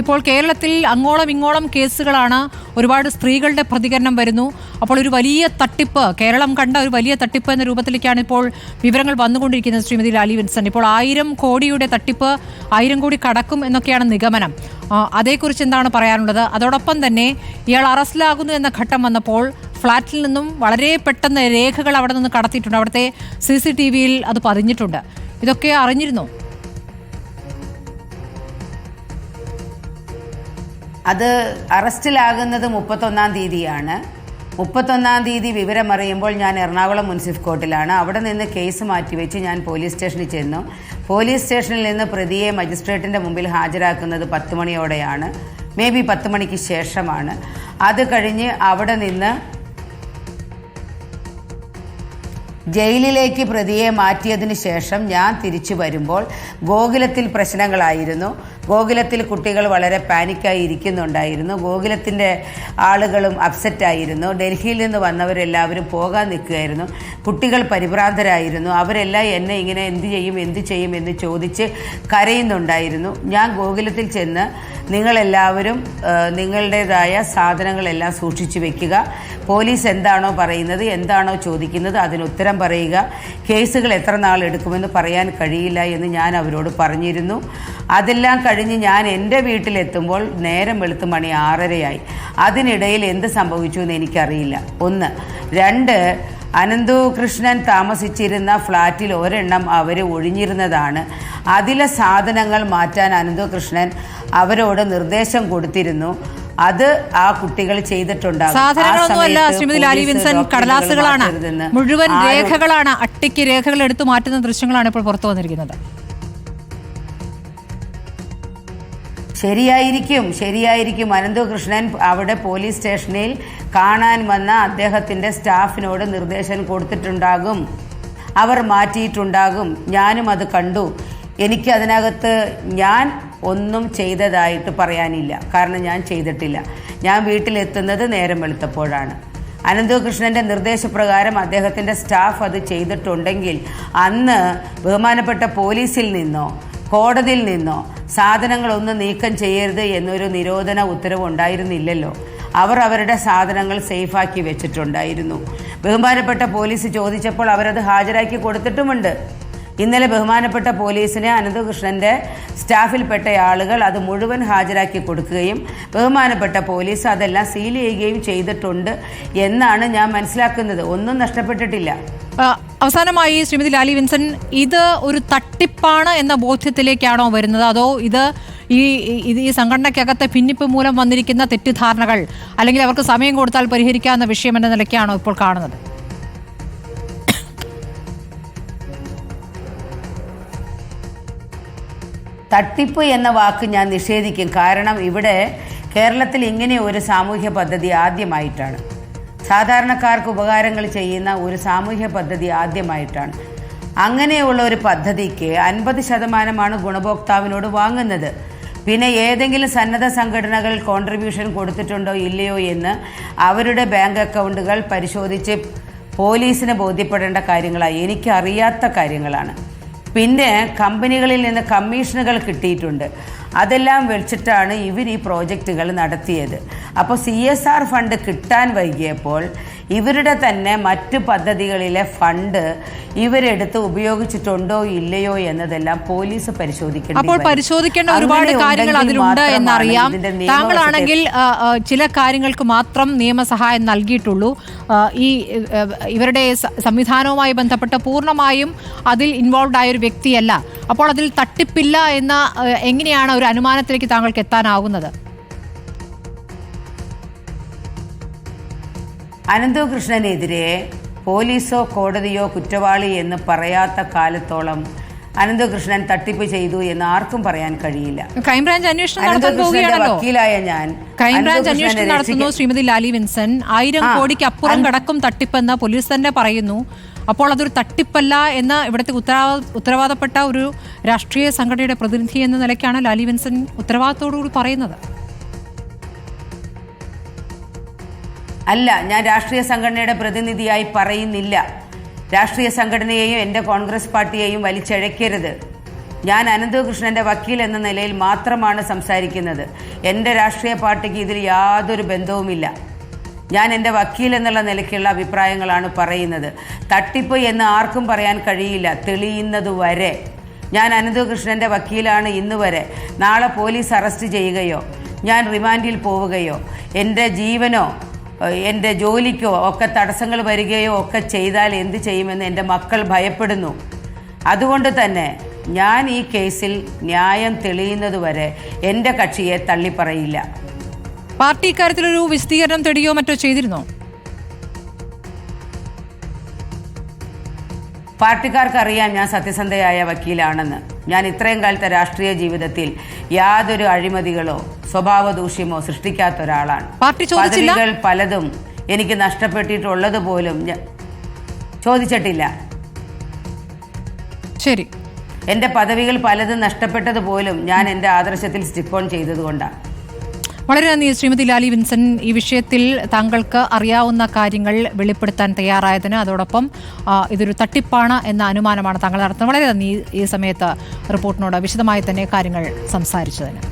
ഇപ്പോൾ കേരളത്തിൽ അങ്ങോളം ഇങ്ങോളം കേസുകളാണ് ഒരുപാട് സ്ത്രീകളുടെ പ്രതികരണം വരുന്നു. അപ്പോൾ ഒരു വലിയ തട്ടിപ്പ് കേരളം കണ്ട ഒരു വലിയ തട്ടിപ്പ് എന്ന രൂപത്തിലേക്കാണ് ഇപ്പോൾ വിവരങ്ങൾ വന്നുകൊണ്ടിരിക്കുന്നത് ശ്രീമതി ലാലി വിൻസൺ ഇപ്പോൾ ആയിരം കോടിയുടെ തട്ടിപ്പ് ആയിരം കോടി കടക്കും എന്നൊക്കെയാണ് നിഗമനം. അതേക്കുറിച്ച് എന്താണ് പറയാനുള്ളത്? അതോടൊപ്പം തന്നെ ഇയാൾ അറസ്റ്റിലാകുന്നു എന്ന ഘട്ടം വന്നപ്പോൾ ഫ്ളാറ്റിൽ നിന്നും വളരെ പെട്ടെന്ന് രേഖകൾ അവിടെ നിന്ന് കടത്തിയിട്ടുണ്ട്. അവിടുത്തെ സി സി ടി വിയിൽ അത് പതിഞ്ഞിട്ടുണ്ട്. ഇതൊക്കെ അറിഞ്ഞിരുന്നോ? അത് അറസ്റ്റിലാകുന്നത് മുപ്പത്തൊന്നാം തീയതിയാണ്. മുപ്പത്തൊന്നാം തീയതി വിവരമറിയുമ്പോൾ ഞാൻ എറണാകുളം മുൻസിഫ് കോർട്ടിലാണ്. അവിടെ നിന്ന് കേസ് മാറ്റിവെച്ച് ഞാൻ പോലീസ് സ്റ്റേഷനിൽ ചെന്നു. പോലീസ് സ്റ്റേഷനിൽ നിന്ന് പ്രതിയെ മജിസ്ട്രേറ്റിന്റെ മുമ്പിൽ ഹാജരാക്കുന്നത് പത്ത് മണിയോടെയാണ്. മേ ബി പത്ത് മണിക്ക് ശേഷമാണ്. അത് കഴിഞ്ഞ് അവിടെ നിന്ന് ജയിലിലേക്ക് പ്രതിയെ മാറ്റിയതിന് ശേഷം ഞാൻ തിരിച്ചു വരുമ്പോൾ ഗോകുലത്തിൽ പ്രശ്നങ്ങളായിരുന്നു. ഗോകുലത്തിൽ കുട്ടികൾ വളരെ പാനിക്കായി ഇരിക്കുന്നുണ്ടായിരുന്നു. ഗോകുലത്തിന്റെ ആളുകളും അപ്സെറ്റായിരുന്നു ഡൽഹിയിൽ നിന്ന് വന്നവരെല്ലാവരും പോകാൻ നിൽക്കുകയായിരുന്നു. കുട്ടികൾ പരിഭ്രാന്തരായിരുന്നു. അവരെല്ലാം എന്നെ ഇങ്ങനെ എന്ത് ചെയ്യും എന്ത് ചെയ്യും എന്ന് ചോദിച്ച് കരയുന്നുണ്ടായിരുന്നു. ഞാൻ ഗോകുലത്തിൽ ചെന്ന് നിങ്ങളെല്ലാവരും നിങ്ങളുടേതായ സാധനങ്ങളെല്ലാം സൂക്ഷിച്ചു വെക്കുക. പോലീസ് എന്താണോ പറയുന്നത് എന്താണോ ചോദിക്കുന്നത് അതിന് ഉത്തരം പറയുക. കേസുകൾ എത്ര നാൾ എടുക്കുമെന്ന് പറയാൻ കഴിയില്ല എന്ന് ഞാൻ അവരോട് പറഞ്ഞിരുന്നു. അതെല്ലാം കഴിഞ്ഞ് ഞാൻ എന്റെ വീട്ടിലെത്തുമ്പോൾ നേരം വെളുത്ത് മണി ആറരയായി. അതിനിടയിൽ എന്ത് സംഭവിച്ചു എന്ന് എനിക്കറിയില്ല. ഒന്ന് രണ്ട് അനന്തു കൃഷ്ണൻ താമസിച്ചിരുന്ന ഫ്ലാറ്റിൽ ഒരെണ്ണം അവർ ഒഴിഞ്ഞിരുന്നതാണ്. അതിലെ സാധനങ്ങൾ മാറ്റാൻ അനന്തു കൃഷ്ണൻ അവരോട് നിർദ്ദേശം കൊടുത്തിരുന്നു. അത് ആ കുട്ടികൾ ചെയ്തിട്ടുണ്ടാകും. കടലാസുകളാണ്. മുഴുവൻ രേഖകളാണ് അട്ടിക്ക് രേഖകൾ എടുത്തു മാറ്റുന്ന ദൃശ്യങ്ങളാണ് ഇപ്പോൾ പുറത്തു വന്നിരിക്കുന്നത്. ശരിയായിരിക്കും ശരിയായിരിക്കും. അനന്തകൃഷ്ണൻ അവിടെ പോലീസ് സ്റ്റേഷനിൽ കാണാൻ വന്ന അദ്ദേഹത്തിന്റെ സ്റ്റാഫിനോട് നിർദ്ദേശം കൊടുത്തിട്ടുണ്ടാകും. അവർ മാറ്റിയിട്ടുണ്ടാകും. ഞാനും അത് കണ്ടു. എനിക്ക് അതിനകത്ത് ഞാൻ ഒന്നും ചെയ്തതായിട്ട് പറയാനില്ല. കാരണം ഞാൻ ചെയ്തിട്ടില്ല. ഞാൻ വീട്ടിലെത്തുന്നത് നേരം വെളുത്തപ്പോഴാണ്. അനന്തകൃഷ്ണന്റെ നിർദ്ദേശപ്രകാരം അദ്ദേഹത്തിന്റെ സ്റ്റാഫ് അത് ചെയ്തിട്ടുണ്ടെങ്കിൽ അന്ന് ബഹുമാനപ്പെട്ട പോലീസിൽ നിന്നോ കോടതിയിൽ നിന്നോ സാധനങ്ങളൊന്നും നീക്കം ചെയ്യരുത് എന്നൊരു നിരോധന ഉത്തരവ് ഉണ്ടായിരുന്നില്ലല്ലോ. അവർ അവരുടെ സാധനങ്ങൾ സേഫാക്കി വെച്ചിട്ടുണ്ടായിരുന്നു. ബഹുമാനപ്പെട്ട പോലീസ് ചോദിച്ചപ്പോൾ അവരത് ഹാജരാക്കി കൊടുത്തിട്ടുമുണ്ട്. ഇന്നലെ ബഹുമാനപ്പെട്ട പോലീസിനെ അനന്തകൃഷ്ണന്റെ സ്റ്റാഫിൽപ്പെട്ട ആളുകൾ അത് മുഴുവൻ ഹാജരാക്കി കൊടുക്കുകയും ബഹുമാനപ്പെട്ട പോലീസ് അതെല്ലാം സീൽ ചെയ്യുകയും ചെയ്തിട്ടുണ്ട് എന്നാണ് ഞാൻ മനസ്സിലാക്കുന്നത്. ഒന്നും നഷ്ടപ്പെട്ടിട്ടില്ല. അവസാനമായി ശ്രീമതി ലാലി വിൻസൻ ഇത് ഒരു തട്ടിപ്പാണ് എന്ന ബോധ്യത്തിലേക്കാണോ വരുന്നത്? അതോ ഇത് ഈ ഇത് ഈ സംഘടനയ്ക്കകത്തെ ഭിന്നിപ്പ് മൂലം വന്നിരിക്കുന്ന തെറ്റിദ്ധാരണകൾ അല്ലെങ്കിൽ അവർക്ക് സമയം കൊടുത്താൽ പരിഹരിക്കാവുന്ന വിഷയം എന്ന നിലയ്ക്കാണോ ഇപ്പോൾ കാണുന്നത്? തട്ടിപ്പ് എന്ന വാക്ക് ഞാൻ നിഷേധിക്കും. കാരണം ഇവിടെ കേരളത്തിൽ ഇങ്ങനെ ഒരു സാമൂഹ്യ പദ്ധതി ആദ്യമായിട്ടാണ്. സാധാരണക്കാർക്ക് ഉപകാരങ്ങൾ ചെയ്യുന്ന ഒരു സാമൂഹ്യ പദ്ധതി ആദ്യമായിട്ടാണ്. അങ്ങനെയുള്ള ഒരു പദ്ധതിക്ക് അൻപത് ശതമാനമാണ് ഗുണഭോക്താവിനോട് വാങ്ങുന്നത്. പിന്നെ ഏതെങ്കിലും സന്നദ്ധ സംഘടനകൾ കോൺട്രിബ്യൂഷൻ കൊടുത്തിട്ടുണ്ടോ ഇല്ലയോ എന്ന് അവരുടെ ബാങ്ക് അക്കൗണ്ടുകൾ പരിശോധിച്ച് പോലീസിന് ബോധ്യപ്പെടേണ്ട കാര്യങ്ങളാണ് എനിക്കറിയാത്ത കാര്യങ്ങളാണ്. പിന്നെ കമ്പനികളിൽ നിന്ന് കമ്മീഷനുകൾ കിട്ടിയിട്ടുണ്ട്. അതെല്ലാം വെച്ചിട്ടാണ് ഇവർ ഈ പ്രോജക്റ്റുകൾ നടത്തിയത്. അപ്പോൾ സി എസ് ആർ ഫണ്ട് കിട്ടാൻ വൈകിയപ്പോൾ ഇവരുടെ തന്നെ മറ്റ് പദ്ധതികളിലെ ഫണ്ട് ഇവരെടുത്ത് ഉപയോഗിച്ചിട്ടുണ്ടോ ഇല്ലയോ എന്നതെല്ലാം പോലീസ് പരിശോധിക്കണം അപ്പോൾ പരിശോധിക്കേണ്ട ഒരുപാട് കാര്യങ്ങൾ അതിലുണ്ട് എന്നറിയാം. താങ്കളാണെങ്കിൽ ചില കാര്യങ്ങൾക്ക് മാത്രം നിയമസഹായം നൽകിയിട്ടുള്ളൂ. ഈ ഇവരുടെ സംവിധാനവുമായി ബന്ധപ്പെട്ട് പൂർണമായും അതിൽ ഇൻവോൾവ് ആയ ഒരു വ്യക്തിയല്ല. അപ്പോൾ അതിൽ തട്ടിപ്പില്ല എന്ന എങ്ങനെയാണ് ഒരു അനുമാനത്തിലേക്ക് താങ്കൾക്ക് എത്താനാവുന്നത്? അനന്തകൃഷ്ണനെതിരെ പോലീസോ കോടതിയോ കുറ്റവാളി എന്ന് പറയാത്ത കാലത്തോളം അനന്തകൃഷ്ണൻ തട്ടിപ്പ് ചെയ്തു എന്ന് ആർക്കും പറയാൻ കഴിയില്ല. ക്രൈംബ്രാഞ്ച് അന്വേഷണം വക്കീലായ ഞാൻ ക്രൈംബ്രാഞ്ച് അന്വേഷണം നടത്തുന്നു ശ്രീമതി ലാലി വിൻസൻ ആയിരം കോടിക്ക് അപ്പുറം കടക്കും തട്ടിപ്പെന്ന് പോലീസ് തന്നെ പറയുന്നു. അപ്പോൾ അതൊരു തട്ടിപ്പല്ല എന്ന ഇവിടുത്തെ ഉത്തരവാ ഉത്തരവാദപ്പെട്ട ഒരു രാഷ്ട്രീയ സംഘടനയുടെ പ്രതിനിധി എന്ന നിലയ്ക്കാണ് ലാലി വിൻസൻ ഉത്തരവാദിത്തോടുകൂടി പറയുന്നത്. അല്ല ഞാൻ രാഷ്ട്രീയ സംഘടനയുടെ പ്രതിനിധിയായി പറയുന്നില്ല. രാഷ്ട്രീയ സംഘടനയെയും എന്റെ കോൺഗ്രസ് പാർട്ടിയെയും വലിച്ചഴക്കരുത് ഞാൻ അനന്തകൃഷ്ണന്റെ വക്കീൽ എന്ന നിലയിൽ മാത്രമാണ് സംസാരിക്കുന്നത്. എന്റെ രാഷ്ട്രീയ പാർട്ടിക്ക് ഇതിൽ യാതൊരു ബന്ധവുമില്ല. ഞാൻ എന്റെ വക്കീൽ എന്നുള്ള നിലയ്ക്കുള്ള അഭിപ്രായങ്ങളാണ് പറയുന്നത്. തട്ടിപ്പ് എന്ന് ആർക്കും പറയാൻ കഴിയില്ല. തെളിയുന്നത് വരെ. ഞാൻ അനന്തകൃഷ്ണന്റെ വക്കീലാണ് ഇന്ന് വരെ. നാളെ പോലീസ് അറസ്റ്റ് ചെയ്യുകയോ ഞാൻ റിമാൻഡിൽ പോവുകയോ എന്റെ ജീവനോ എന്റെ ജോലിക്കോ ഒക്കെ തടസ്സങ്ങൾ വരികയോ ഒക്കെ ചെയ്താൽ എന്ത് ചെയ്യുമെന്ന് എന്റെ മക്കൾ ഭയപ്പെടുന്നു. അതുകൊണ്ട് തന്നെ ഞാൻ ഈ കേസിൽ ന്യായം തെളിയുന്നതുവരെ എന്റെ കക്ഷിയെ തള്ളിപ്പറയില്ല. പാർട്ടി ഇക്കാര്യത്തിലൊരു വിശദീകരണം തേടിയോ മറ്റോ ചെയ്തിരുന്നോ? പാർട്ടിക്കാർക്ക് അറിയാം ഞാൻ സത്യസന്ധയായ വക്കീലാണെന്ന്. ഞാൻ ഇത്രയും കാലത്തെ രാഷ്ട്രീയ ജീവിതത്തിൽ യാതൊരു അഴിമതികളോ സ്വഭാവ ദൂഷ്യമോ സൃഷ്ടിക്കാത്ത ഒരാളാണ്? പദവികൾ പലതും എനിക്ക് നഷ്ടപ്പെട്ടിട്ടുള്ളത് പോലും ചോദിച്ചിട്ടില്ല. ശരി. എന്റെ പദവികൾ പലതും നഷ്ടപ്പെട്ടത് പോലും ഞാൻ എന്റെ ആദർശത്തിൽ സ്റ്റിക്ക് ഓൺ ചെയ്തതുകൊണ്ടാണ് വളരെ നന്ദി ശ്രീമതി ലാലി വിൻസൻ ഈ വിഷയത്തിൽ താങ്കൾക്ക് അറിയാവുന്ന കാര്യങ്ങൾ വെളിപ്പെടുത്താൻ തയ്യാറായതിന് അതോടൊപ്പം ഇതൊരു തട്ടിപ്പാണ് എന്ന അനുമാനമാണ് താങ്കൾ നടത്തുന്നത്. വളരെ നന്ദി ഈ സമയത്ത് റിപ്പോർട്ടിനോട് വിശദമായി തന്നെ കാര്യങ്ങൾ സംസാരിച്ചതിന്.